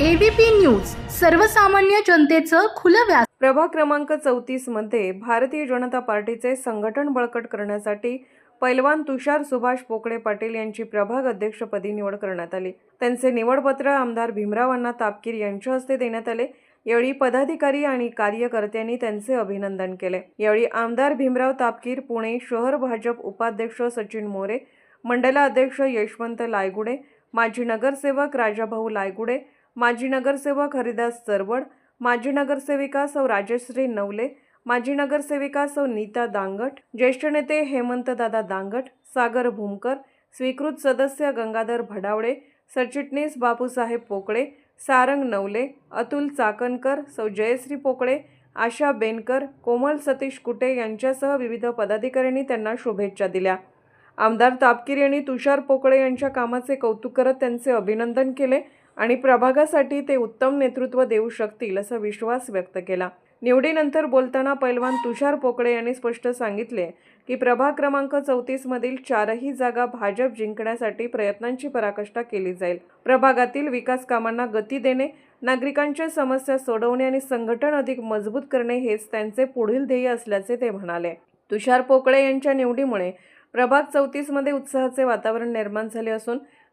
ABP news सर्वसामान्य जनतेचं खुलं व्यास प्रभाग क्रमांक चौतीसमध्ये भारतीय जनता पार्टीचे संघटन बळकट करण्यासाठी पैलवान तुषार सुभाष पोकळे पाटील यांची प्रभाग अध्यक्षपदी निवड करण्यात आली. त्यांचे निवडपत्र आमदार भीमराव अण्णा तापकीर यांच्या हस्ते देण्यात आले. यावेळी पदाधिकारी आणि कार्यकर्त्यांनी त्यांचे अभिनंदन केले. यावेळी आमदार भीमराव तापकीर पुणे शहर भाजप उपाध्यक्ष सचिन मोरे मंडलाध्यक्ष यशवंत लायगुडे माजी नगरसेवक राजाभाऊ लायगुडे माजी नगरसेवक हरिदास चरवड माजी नगरसेविका सौ राजश्री नवले माजी नगरसेविका सौ नीता दांगट ज्येष्ठ नेते हेमंत दादा दांगट सागर भूमकर स्वीकृत सदस्य गंगाधर भडावळे सरचिटणीस बापूसाहेब पोकळे सारंग नवले अतुल चाकणकर सौ जयश्री पोकळे आशा बेनकर कोमल सतीश कुटे यांच्यासह विविध पदाधिकाऱ्यांनी त्यांना शुभेच्छा दिल्या. आमदार तापकीर यांनी तुषार पोकळे यांच्या कामाचे कौतुक करत त्यांचे अभिनंदन केले. आणि प्रभागासाठी ते उत्तम नेतृत्व देऊ शकतील असा विश्वास व्यक्त केला. निवडीनंतर बोलताना पैलवान तुषार पोकळे यांनी स्पष्ट सांगितले की प्रभाग क्रमांक चौतीसमधील चारही जागा भाजप जिंकण्यासाठी प्रयत्नांची पराकाष्ठा केली जाईल. प्रभागातील विकास कामांना गती देणे नागरिकांच्या समस्या सोडवणे आणि संघटन अधिक मजबूत करणे हेच त्यांचे पुढील ध्येय असल्याचे ते म्हणाले. तुषार पोकळे यांच्या निवडीमुळे प्रभाग चौतीसमध्ये उत्साहाचे वातावरण निर्माण झाले असून